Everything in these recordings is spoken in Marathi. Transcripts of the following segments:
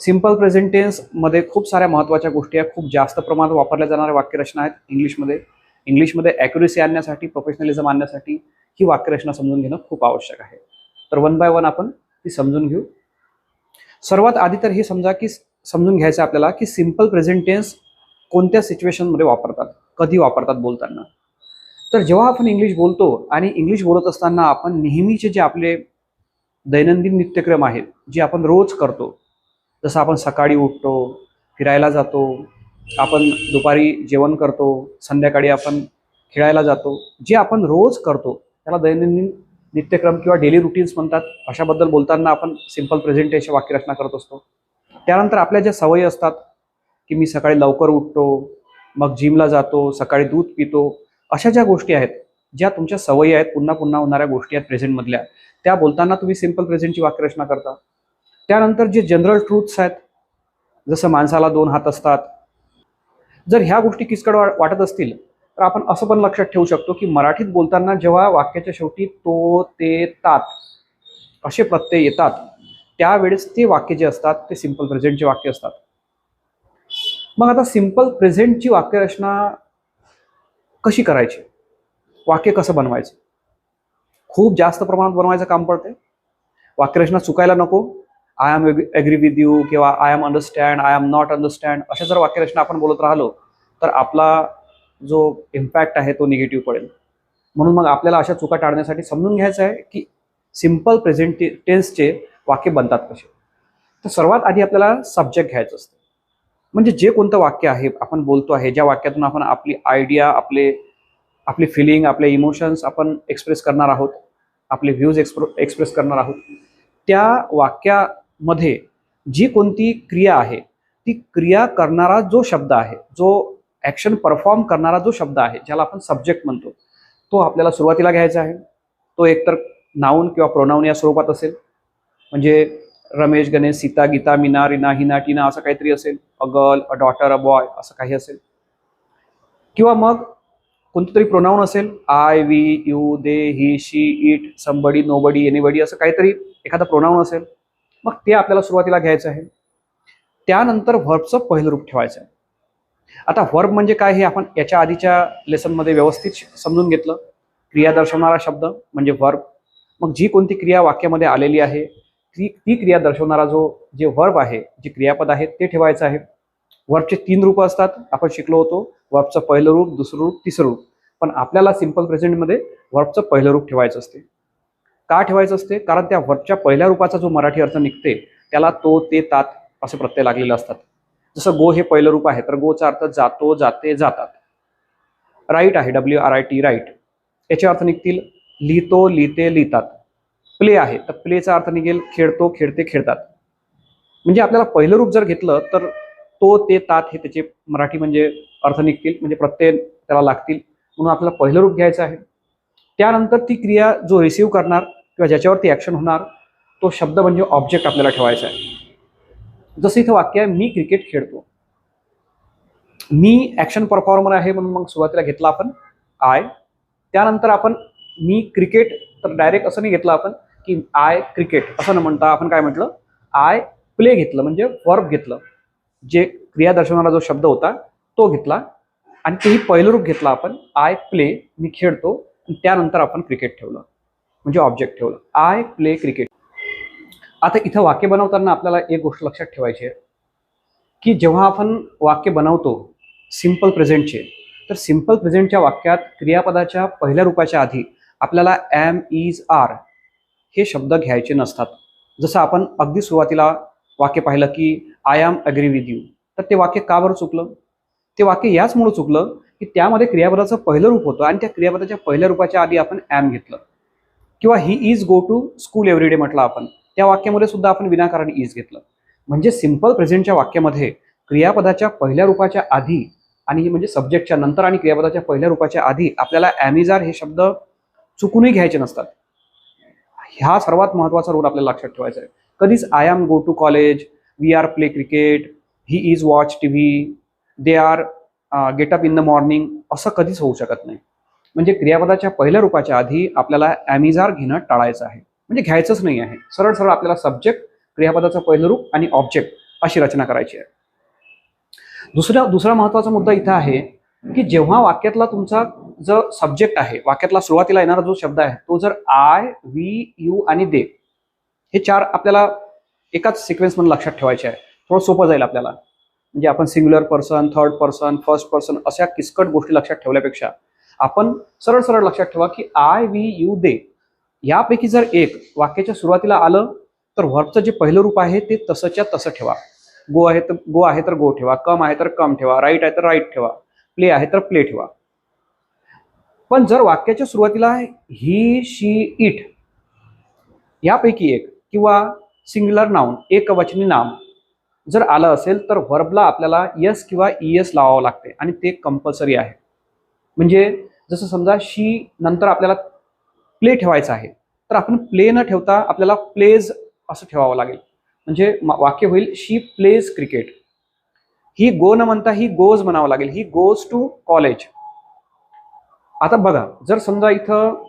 सिंपल प्रेझेंट टेन्समध्ये खूप साऱ्या महत्त्वाच्या गोष्टी आहेत. खूप जास्त प्रमाणात वापरल्या जाणाऱ्या वाक्यरचना आहेत इंग्लिशमध्ये. इंग्लिशमध्ये ॲक्युरेसी आणण्यासाठी प्रोफेशनलिझम आणण्यासाठी ही वाक्यरचना समजून घेणं खूप आवश्यक आहे. तर वन बाय वन आपण ती समजून घेऊ. सर्वात आधी तर हे समजा की समजून घ्यायचं आपल्याला की सिंपल प्रेझेंट टेन्स कोणत्या सिच्युएशनमध्ये वापरतात? कधी वापरतात बोलताना? तर जेव्हा आपण इंग्लिश बोलतो आणि इंग्लिश बोलत असताना आपण नेहमीचे जे आपले दैनंदिन नित्यक्रम आहेत जे आपण रोज करतो जसं आपण सकाळी उठतो फिरायला जातो आपण दुपारी जेवण करतो संध्याकाळी आपण खेळायला जातो जे आपण रोज करतो त्याला दैनंदिन नित्यक्रम किंवा डेली रुटीन्स म्हणतात अशाबद्दल बोलताना आपण सिंपल प्रेझेंटेशन वाक्यरचना करत असतो. त्यानंतर आपल्या ज्या सवयी असतात की मी सकाळी लवकर उठतो मग जिमला जातो सकाळी दूध पितो अशा ज्या गोष्टी आहेत ज्या तुमच्या सवयी आहेत पुन्हा पुन्हा होणाऱ्या गोष्टी आहेत प्रेझेंटमधल्या त्या बोलताना तुम्ही सिंपल प्रेझेंटची वाक्यरचना करता. त्यानंतर जे जनरल ट्रूथ्स आहेत जसं माणसाला दोन हात असतात जर ह्या गोष्टी किचकट वाटत असतील तर आपण असं पण लक्षात ठेवू शकतो की मराठीत बोलताना जेव्हा वाक्याच्या शेवटी तो ते तात असे प्रत्यय येतात त्यावेळेस ते वाक्य जे असतात ते सिंपल प्रेझेंटचे वाक्य असतात. मग आता सिंपल प्रेझेंटची वाक्यरचना कशी करायची? वाक्य कसं बनवायचं? खूप जास्त प्रमाणात बनवायचं काम पडते वाक्यरचना चुकायला नको. I am agree with you किंवा I am understand I am not understand अशा जर वाक्यरचना आपण बोलत राहिलो तर आपला जो इम्पॅक्ट आहे तो निगेटिव्ह पडेल. म्हणून मग आपल्याला अशा चुका टाळण्यासाठी समजून घ्यायचं आहे की सिंपल प्रेझेंट टेन्सचे वाक्य बनतात कसे. तर सर्वात आधी आपल्याला सब्जेक्ट घ्यायचं असतं. म्हणजे जे कोणतं वाक्य आहे आपण बोलतो आहे ज्या वाक्यातून आपण आपली आयडिया आपले आपली फिलिंग आपले इमोशन्स आपण एक्सप्रेस करणार आहोत आपले व्ह्यूज एक्सप्रो एक्सप्रेस करणार आहोत त्या वाक्या मध्ये जी कोणती क्रिया आहे ती क्रिया करणारा जो शब्द आहे जो ॲक्शन परफॉर्म करणारा जो शब्द आहे ज्याला आपण सब्जेक्ट म्हणतो तो आपल्याला सुरुवातीला घ्यायचा आहे. तो एकतर नाऊन किंवा प्रोनाऊन या स्वरूपात असेल. म्हणजे रमेश गणेश सीता गीता मीना रिना हिना टीना असं काहीतरी असेल. A girl a daughter a boy असं काही असेल. किंवा मग कोणतं तरी प्रोनाऊन असेल. I we you they he she it somebody nobody anybody असं काहीतरी एखादा प्रोनाऊन असेल. मग ते आपल्याला सुरुवातीला घ्यायचं आहे. त्यानंतर व्हर्बचं पहिलं रूप ठेवायचं आहे. आता व्हर्ब म्हणजे काय हे आपण याच्या आधीच्या लेसनमध्ये व्यवस्थित समजून घेतलं. क्रिया दर्शवणारा शब्द म्हणजे व्हर्ब मग जी कोणती क्रिया वाक्यामध्ये आलेली आहे ती ती क्रिया दर्शवणारा जो जे वर्ब आहे जे क्रियापद आहे ते ठेवायचं आहे. वर्बचे तीन रूप असतात. आपण शिकलो होतो वर्बचं पहिलं रूप दुसरं रूप तिसरं रूप. पण आपल्याला सिंपल प्रेझेंटमध्ये वर्बचं पहिलं रूप ठेवायचं असते. का ठेवायचं असते? कारण त्या वरच्या पहिल्या रूपाचा जो मराठी अर्थ निघते त्याला तो ते तात असे प्रत्यय लागलेले असतात. जसं गो हे पहिलं रूप आहे तर गोचा अर्थ जातो जाते जातात. राईट आहे W R I T write याचे अर्थ निघतील लिहितो लिहिते लिहितात. प्ले आहे तर प्लेचा अर्थ निघेल खेळतो खेळते खेळतात. म्हणजे आपल्याला पहिलं रूप जर घेतलं तर तो ते तात हे त्याचे मराठी म्हणजे अर्थ निघतील म्हणजे प्रत्यय त्याला लागतील. म्हणून आपल्याला पहिलं रूप घ्यायचं आहे. त्यानंतर ती क्रिया जो रिसिव्ह करणार किंवा ज्याच्यावरती ॲक्शन होणार तो शब्द म्हणजे ऑब्जेक्ट आपल्याला ठेवायचा आहे. जसं इथं वाक्य आहे मी क्रिकेट खेळतो. मी ॲक्शन परफॉर्मर आहे म्हणून मग सुरुवातीला घेतला आपण आय त्यानंतर आपण मी क्रिकेट तर डायरेक्ट असं नाही घेतलं आपण की आय क्रिकेट असं न म्हणता आपण काय म्हटलं? आय प्ले घेतलं म्हणजे वर्ब घेतलं. जे क्रिया दर्शवणारा जो शब्द होता तो घेतला. आणि तेही पहिलं रूप घेतलं आपण आय प्ले मी खेळतो. आणि त्यानंतर आपण क्रिकेट ठेवलं. म्हणजे ऑब्जेक्ट ठेवलं. आय प्ले क्रिकेट आता इथं वाक्य बनवताना आपल्याला एक गोष्ट लक्षात ठेवायची आहे की जेव्हा आपण वाक्य बनवतो सिंपल प्रेझेंटचे तर सिंपल प्रेझेंटच्या वाक्यात क्रियापदाच्या पहिल्या रूपाच्या आधी आपल्याला एम इज आर हे शब्द घ्यायचे नसतात. जसं आपण अगदी सुरुवातीला वाक्य पाहिलं की I am agree with you तर ते वाक्य का बरं चुकलं? ते वाक्य याचमुळं चुकलं की त्यामध्ये क्रियापदाचं पहिलं रूप होतं आणि त्या क्रियापदाच्या पहिल्या रूपाच्या आधी आपण ॲम घेतलं. किंवा he is go to school everyday म्हटलं आपण त्या वाक्यामध्ये सुद्धा आपण विनाकारण इज घेतलं. म्हणजे सिंपल प्रेझेंटच्या वाक्यामध्ये क्रियापदाच्या पहिल्या रूपाच्या आधी आणि म्हणजे सब्जेक्टच्या नंतर आणि क्रियापदाच्या पहिल्या रूपाच्या आधी आपल्याला ॲमिजार हे शब्द चुकूनही घ्यायचे नसतात. ह्या सर्वात महत्त्वाचा रोल आपल्याला लक्षात ठेवायचा आहे. कधीच I am go to college we are play cricket he is watch T V they are get up in the morning असं कधीच होऊ शकत नाही. म्हणजे क्रियापदाच्या पहिल्या रूपाच्या आधी आपल्याला ॲमिझार घेणं टाळायचं आहे. म्हणजे घ्यायचंच नाही आहे. सरळ सरळ आपल्याला सब्जेक्ट क्रियापदाचं पहिलं रूप आणि ऑब्जेक्ट अशी रचना करायची आहे. दुसरा दुसरा महत्त्वाचा मुद्दा इथं आहे की जेव्हा वाक्यातला तुमचा जो सब्जेक्ट आहे वाक्यातला सुरुवातीला येणारा जो शब्द आहे तो जर आय वी यू आणि दे हे चार आपल्याला एकाच सिक्वेन्स म्हणून लक्षात ठेवायचे आहे. थोडं सोपं जाईल आपल्याला. म्हणजे आपण singular person third person first person अशा किचकट गोष्टी लक्षात ठेवल्यापेक्षा आपण सरळ सरळ लक्षात ठेवा की आय वी यू दे यापैकी जर एक वाक्याच्या सुरुवातीला आलं तर व्हर्बचं जे पहिलं रूप आहे ते तसंच्या तसं ठेवा. गो आहे तर गो आहे तर गो ठेवा. कम आहे तर कम ठेवा. राईट आहे तर राईट ठेवा. प्ले आहे तर प्ले ठेवा. पण जर वाक्याच्या सुरुवातीला ही शी इट यापैकी एक किंवा सिंग्युलर नाऊन एकवचनी नाम जर आलं असेल तर व्हर्बला आपल्याला यस किंवा इएस लावावं लागते आणि ते कंपल्सरी आहे. म्हणजे जसं समजा शी नंतर आपल्याला प्ले ठेवायचं आहे तर आपण प्ले न ठेवता आपल्याला प्लेज असं ठेवावं लागेल. म्हणजे वाक्य होईल शी प्लेज क्रिकेट ही गो न म्हणता ही गोज म्हणावं लागेल. ही गोज टू कॉलेज आता बघा जर समजा इथं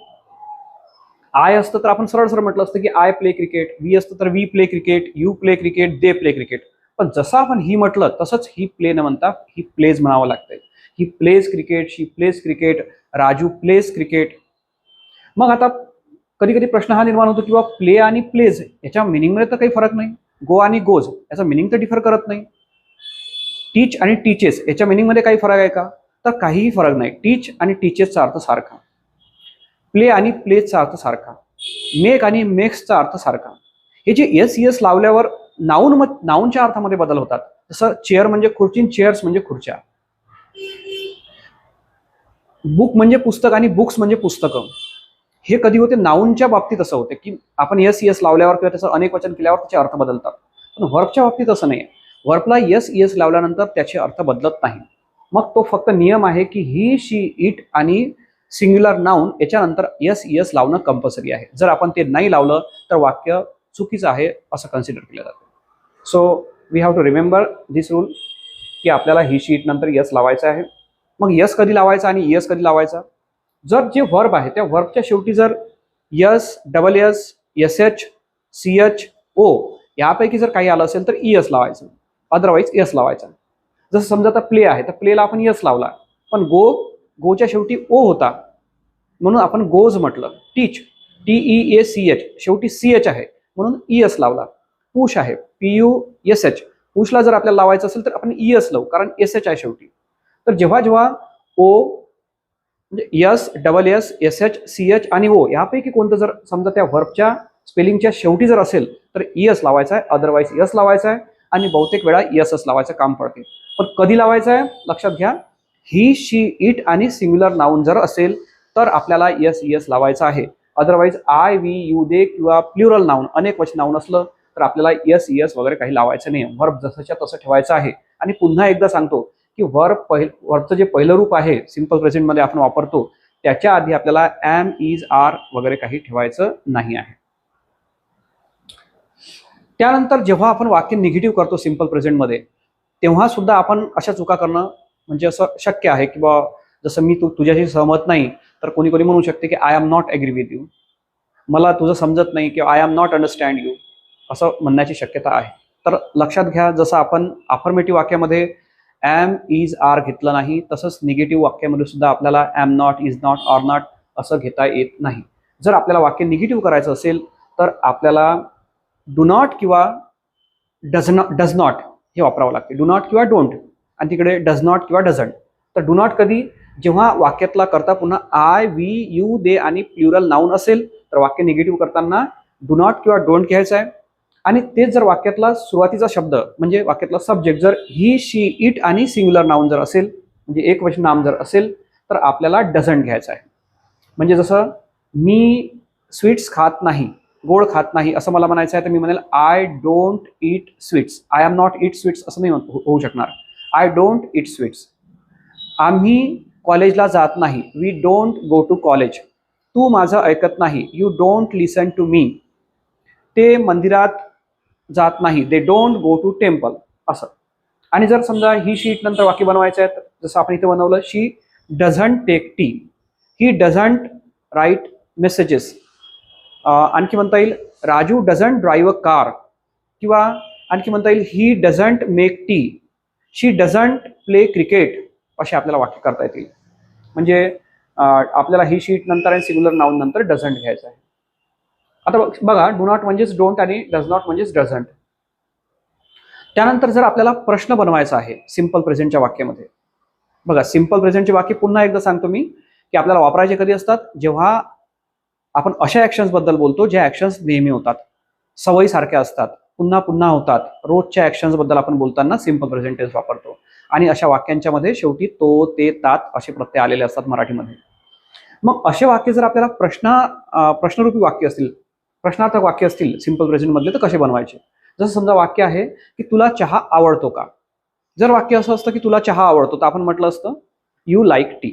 आय असतं तर आपण सरळ सरळ म्हटलं असतं की आय प्ले क्रिकेट वी असतं तर we play cricket you play cricket they play cricket पण जसं आपण ही म्हटलं तसंच ही प्ले न म्हणता ही प्लेज म्हणावं लागतंय. He plays cricket she plays cricket Raju plays cricket मग आता कधी कधी प्रश्न हा निर्माण होतो किंवा प्ले आणि प्लेज याच्या मिनिंगमध्ये तर काही फरक नाही. गो आणि गोज याचा मिनिंग तर डिफर करत नाही. टीच आणि टीचेस याच्या मिनिंगमध्ये काही फरक आहे का? तर काहीही फरक नाही. टीच आणि टीचेसचा अर्थ सारखा. प्ले आणि प्लेजचा अर्थ सारखा. मेक आणि मेक्सचा अर्थ सारखा. हे जे एस एस लावल्यावर नाऊन म नाऊनच्या अर्थामध्ये बदल होतात. जसं चेअर म्हणजे खुर्ची चेअर्स म्हणजे खुर्च्या. बुक म्हणजे पुस्तक आणि बुक्स म्हणजे पुस्तकं. हे कधी होते? नाऊनच्या बाबतीत असं होते की आपण यस यस लावल्यावर किंवा त्याचं अनेक वचन केल्यावर त्याचे अर्थ बदलतात. पण वर्कच्या बाबतीत असं नाही वर्कला यस यस लावल्यानंतर त्याचे अर्थ बदलत नाही. मग तो फक्त नियम आहे की ही शी इट आणि सिंग्युलर नाऊन याच्यानंतर यस यस लावणं कंपल्सरी आहे. जर आपण ते नाही लावलं तर वाक्य चुकीचं आहे असं कन्सिडर केलं जातं. So we have to remember this rule की आपल्याला ही शीट नंतर यस लावायचं आहे. मग यस कधी लावायचा आणि यस कधी लावायचा? जर जे वर्ब आहे त्या वर्बच्या शेवटी जर S double S S H C H O यापैकी जर काही आलं असेल तर ई एस लावायचं. अदरवाईज एस लावायचा. जसं समजा आता प्ले आहे तर प्लेला आपण यस लावला. पण गो गोच्या शेवटी ओ होता. म्हणून आपण गोज म्हटलं. Teach T E A C H शेवटी सी एच आहे. म्हणून ई एस लावला. पुश आहे. पी यू एस एच पुशला जर आपल्याला लावायचं असेल तर आपण ई एस लावू कारण एस एच आहे शेवटी. तर जेव्हा जेव्हा ओ म्हणजे S double S S H C H आणि ओ यापैकी कोणतं जर समजा त्या व्हर्बच्या स्पेलिंगच्या शेवटी जर असेल तर ईएस लावायचा आहे अदरवाईज यस लावायचा आहे आणि बहुतेक वेळा यस एस लावायचं काम पडते. पण कधी लावायचं आहे? लक्षात घ्या ही शी इट आणि सिंग्युलर नाऊन जर असेल तर आपल्याला यस यस लावायचं आहे. Otherwise I we you they किंवा प्ल्युरल नाऊन अनेक वचन नाऊन असलं तर आपल्याला यस यस वगैरे काही लावायचं नाही. वर्ब जसंच्या तसं ठेवायचं आहे. आणि पुन्हा एकदा सांगतो की वर पहिल वरचं जे पहिलं रूप आहे सिंपल प्रेझेंटमध्ये आपण वापरतो त्याच्या आधी आपल्याला एम इज आर वगैरे काही ठेवायचं नाही आहे. त्यानंतर जेव्हा आपण वाक्य निगेटिव्ह करतो सिंपल प्रेझेंटमध्ये तेव्हा सुद्धा आपण अशा चुका करणं म्हणजे असं शक्य आहे की बा जसं मी तू तुझ्याशी सहमत नाही तर कोणी कोणी म्हणू शकते की I am not agree with you मला तुझं समजत नाही किंवा I am not understand you असं म्हणण्याची शक्यता आहे. तर लक्षात घ्या जसं आपण अफर्मेटिव्ह वाक्यामध्ये ॲम इज आर घेतलं नाही तसंच निगेटिव्ह वाक्यामध्ये सुद्धा आपल्याला am not is not are not असं घेता येत नाही. जर आपल्याला वाक्य निगेटिव्ह करायचं असेल तर आपल्याला डू नॉट किंवा डज नॉट डज नॉट हे वापरावं लागते. डू नॉट किंवा डोंट आणि तिकडे डज नॉट किंवा डझंट तर डू नॉट कधी जेव्हा वाक्यातला करता पुन्हा आय वी यू दे आणि प्लुरल नाऊन असेल तर वाक्य निगेटिव्ह करताना डू नॉट किंवा डोंट घ्यायचं आहे. आणि तेच जर वाक्यातला सुरुवातीचा शब्द म्हणजे वाक्यातला सब्जेक्ट जर ही शी इट आणि सिंग्युलर नाऊन जर असेल म्हणजे एक वचन नाम जर असेल तर आपल्याला डझंट घ्यायचं आहे. म्हणजे जसं मी स्वीट्स खात नाही गोड खात नाही असं मला म्हणायचं आहे तर मी म्हणेल I don't eat sweets I am not eat sweets असं नाही हो- होऊ शकणार. आय डोंट इट स्वीट्स आम्ही कॉलेजला जात नाही. We don't go to college तू माझं ऐकत नाही. You don't listen to me ते मंदिरात जात नाही. They don't go to temple असं. आणि जर समजा ही शीट नंतर वाक्य बनवायचं आहे तर जसं आपण इथे बनवलं she doesn't take tea he doesn't write messages आणखी म्हणता येईल Raju doesn't drive a car किंवा आणखी म्हणता येईल he doesn't make tea she doesn't play cricket असे आपल्याला वाक्य करता येतील. म्हणजे आपल्याला ही शीट नंतर आणि सिंग्युलर नाऊन नंतर डझंट घ्यायचं आहे. आता बघा डू नॉट म्हणजेच डोंट आणि डज नॉट म्हणजेच डझंट त्यानंतर जर आपल्याला प्रश्न बनवायचा आहे सिंपल प्रेझेंटच्या वाक्यामध्ये. बघा सिंपल प्रेझेंटचे वाक्य पुन्हा एकदा सांगतो मी की आपल्याला वापरायचे कधी असतात? जेव्हा आपण अशा ऍक्शन्सबद्दल बोलतो ज्या ॲक्शन्स नेहमी होतात. सवयी सारख्या असतात पुन्हा पुन्हा होतात. रोजच्या ऍक्शन्सबद्दल आपण बोलताना सिंपल प्रेझेंटेन्स वापरतो. आणि अशा वाक्यांच्या मध्ये शेवटी तो ते तात असे प्रत्यय आलेले असतात मराठीमध्ये. मग असे वाक्य जर आपल्याला प्रश्न प्रश्नरूपी वाक्य असतील प्रश्नार्थक वाक्य असतील सिंपल प्रेझेंटमधले तर कसे बनवायचे? जसं समजा वाक्य आहे की तुला चहा आवडतो का? जर वाक्य असं असतं की तुला चहा आवडतो तर आपण म्हटलं असतं यू लाईक टी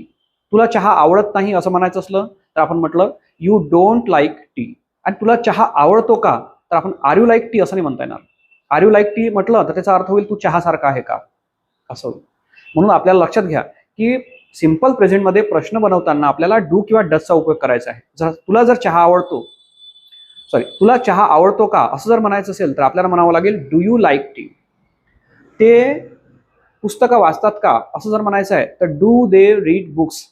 तुला चहा आवडत नाही असं म्हणायचं असलं तर आपण म्हटलं यू डोंट लाईक टी आणि तुला चहा आवडतो का तर आपण आर यू लाईक टी असं नाही म्हणता येणार. आर यू लाईक टी म्हटलं तर त्याचा अर्थ होईल तू चहासारखा आहे का? असं. म्हणून आपल्याला लक्षात घ्या की सिंपल प्रेझेंटमध्ये प्रश्न बनवताना आपल्याला डू किंवा डसचा उपयोग करायचा आहे. जर तुला जर चहा आवडतो सॉरी तुला चहा आवडतो का? असं जर म्हणायचं असेल तर आपल्याला म्हणावं लागेल डू यू लाईक टी ते पुस्तकं वाचतात का? असं जर म्हणायचं आहे तर डू दे रीड बुक्स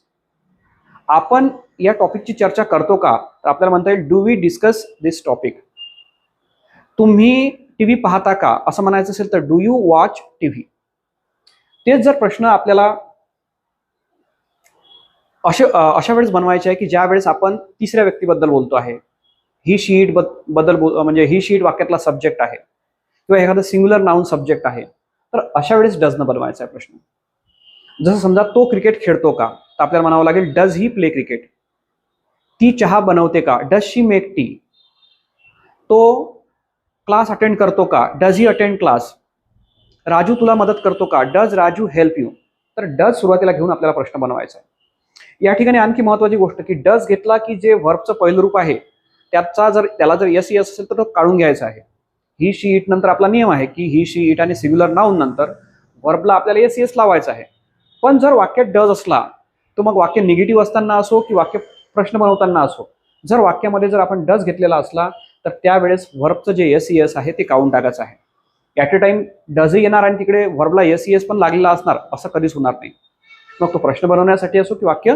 आपण या टॉपिकची चर्चा करतो का? तर आपल्याला म्हणता येईल do we discuss this topic तुम्ही टी व्ही पाहता का? असं म्हणायचं असेल तर do you watch T V? तेच जर प्रश्न आपल्याला असे अशा वेळेस बनवायचे आहे की ज्या वेळेस आपण तिसऱ्या व्यक्तीबद्दल बोलतो आहे. ही शीटबद्दल बोल म्हणजे ही शीट वाक्यातला सब्जेक्ट आहे. किंवा एखादं सिंग्युलर नाऊन सब्जेक्ट आहे. तर अशा वेळेस डजनं बनवायचा आहे प्रश्न. जसं समजा तो क्रिकेट खेळतो का तर आपल्याला म्हणावं लागेल डज ही प्ले क्रिकेट ती चहा बनवते का? डज शी मेक टी तो क्लास अटेंड करतो का? Does he attend class Raju तुला मदत करतो का? डज राजू हेल्प यू तर डज सुरुवातीला घेऊन आपल्याला प्रश्न बनवायचा आहे. या ठिकाणी आणखी महत्वाची गोष्ट की डज घेतला की जे वर्बचं पहिलं रूप आहे त्याचा जर त्याला जर यस यस असेल तर तो काढून घ्यायचा आहे. ही शी इट नंतर आपला नियम आहे की ही शी इट आणि सिग्युलर नाऊन नंतर वर्बला आपल्याला येस येस लावायचं आहे. पण जर वाक्यात डज असला तर मग वाक्य निगेटिव्ह असताना असो की वाक्य प्रश्न बनवताना असो जर वाक्यामध्ये जर आपण डज घेतलेला असला तर त्यावेळेस वर्बचं जे एस एस आहे ते काढून टाकायचं आहे. ॲट अ टाइम डझही येणार आणि तिकडे वर्बला एस एस पण लागलेला असणार असं कधीच होणार नाही. मग तो प्रश्न बनवण्यासाठी असो की वाक्य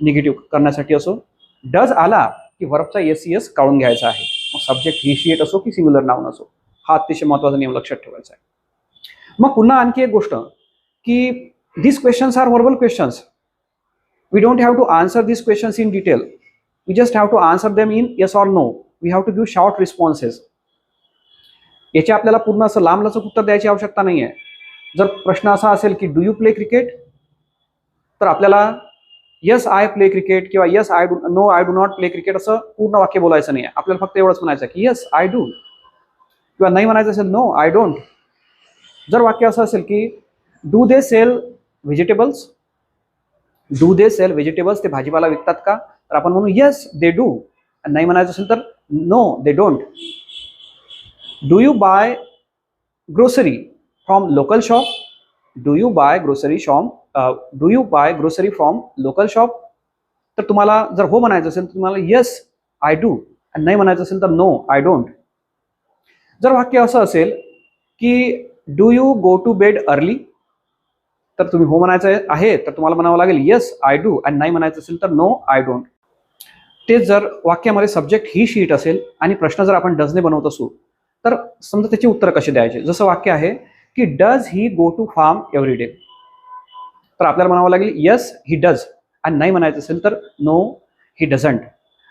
निगेटिव्ह करण्यासाठी असो. डज आला की व्हर्बचा एस एस काढून घ्यायचा आहे. मग सब्जेक्ट इनिशिएट असो की सिंग्युलर नाऊन असो हा अतिशय महत्त्वाचा नियम लक्षात ठेवायचा आहे. मग पुन्हा आणखी एक गोष्ट की this questions are verbal questions we don't have to answer this questions in detail we just have to answer them in yes or no we have to give short responses याचे आपल्याला पूर्ण असं लांब लचक उत्तर द्यायची आवश्यकता नाही आहे जर प्रश्न असा असेल की डू यू प्ले क्रिकेट तर आपल्याला यस आय प्ले क्रिकेट किंवा yes I do no I do not play cricket असं पूर्ण वाक्य बोलायचं नाही आहे आपल्याला फक्त एवढंच म्हणायचं की यस आय डू किंवा नाही म्हणायचं असेल नो आय डोंट जर वाक्य असं असेल की do they sell vegetables do they sell vegetables ते भाजीपाला विकतात का? तर आपण म्हणू येस दे डू नाही म्हणायचं असेल तर no they don't do you buy grocery from local shop do you buy grocery shop do you buy grocery from local shop तर तुम्हाला जर हो म्हणायचं असेल तर तुम्हाला येस आय डू आणि नाही म्हणायचं असेल तर नो आय डोंट जर वाक्य असं असेल की do you go to bed early तर तुम्ही हो म्हणायचं आहे तर तुम्हाला म्हणावं लागेल येस आय डू आणि नाही म्हणायचं असेल तर नो आय डोंट ते जर वाक्यामध्ये सब्जेक्ट ही शीट असेल आणि प्रश्न जर आपण डजने बनवत असू तर समजा त्याची उत्तर कशी द्यायचे? जसं वाक्य आहे की does he go to farm every day तर आपल्याला म्हणावं लागेल येस ही डज आणि नाही म्हणायचं असेल तर no he doesn't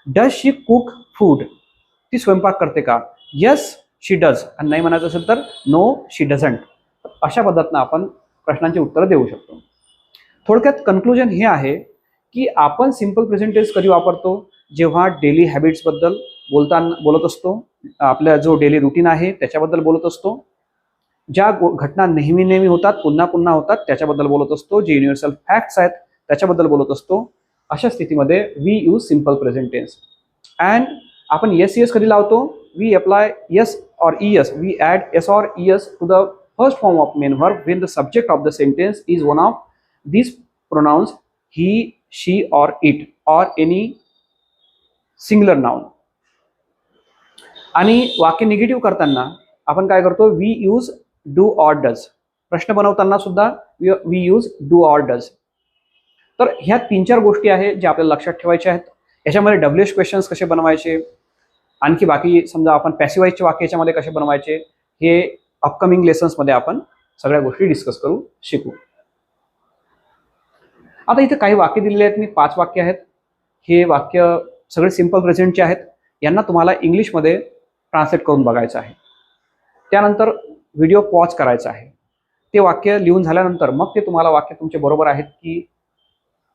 does she cook food ती स्वयंपाक करते का? येस शी डज आणि नाही म्हणायचं असेल तर नो शी डझंट अशा पद्धतीनं आपण प्रश्नांची उत्तरं देऊ शकतो. थोडक्यात कन्क्लुजन हे आहे की आपण सिंपल प्रेझेंटेज कधी वापरतो? जेव्हा डेली हॅबिट्सबद्दल बोलताना बोलत असतो. आपल्या जो डेली रुटीन आहे त्याच्याबद्दल बोलत असतो. ज्या घटना नेहमी नेहमी होतात पुन्हा पुन्हा होतात त्याच्याबद्दल बोलत असतो जे युनिव्हर्सल फॅक्ट्स आहेत त्याच्याबद्दल बोलत असतो. अशा स्थितीमध्ये we use simple present tense and आपण येस येस कधी लावतो? We apply es s we add s or e s to the first form of main verb when the subject of the sentence is one of this pronouns he she or it or any singular noun आणि वाक्य निगेटिव्ह करताना आपण काय करतो? We use do or does प्रश्न बनवताना सुद्धा we use do or does तर ह्या तीन चार गोष्टी आहेत ज्या आपल्याला लक्षात ठेवायच्या आहेत. याच्यामध्ये डब्ल्यू एच क्वेश्चन्स कसे बनवायचे? आणखी बाकी समजा आपण पॅसिवाईजचे वाक्य याच्यामध्ये कसे बनवायचे? हे अपकमिंग लेसन्समध्ये आपण सगळ्या गोष्टी डिस्कस करू शिकू. आता इथे काही वाक्य दिलेले आहेत. मी पाच वाक्य आहेत. हे वाक्य सगळे सिंपल प्रेझेंटचे आहेत. यांना तुम्हाला इंग्लिशमध्ये ट्रान्सलेट करून बघायचं आहे. त्यानंतर व्हिडिओ पॉज करायचा आहे. ते वाक्य लिहून झाल्यानंतर मग ते तुम्हाला वाक्य तुमचे बरोबर आहेत की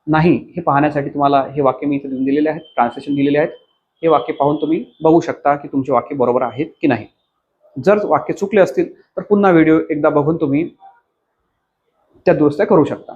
नाही हे पाहण्यासाठी तुम्हाला हे वाक्य मी इथे लिहून दिलेले आहेत ट्रान्सलेशन दिलेले आहेत. हे वाक्य पाहून तुम्ही बघू शकता की तुमचे वाक्य बरोबर आहेत की नाही. जर वाक्य चुकले असतील तर पुन्हा व्हिडिओ एकदा बघून तुम्ही त्या दुरुस्त्या करू शकता.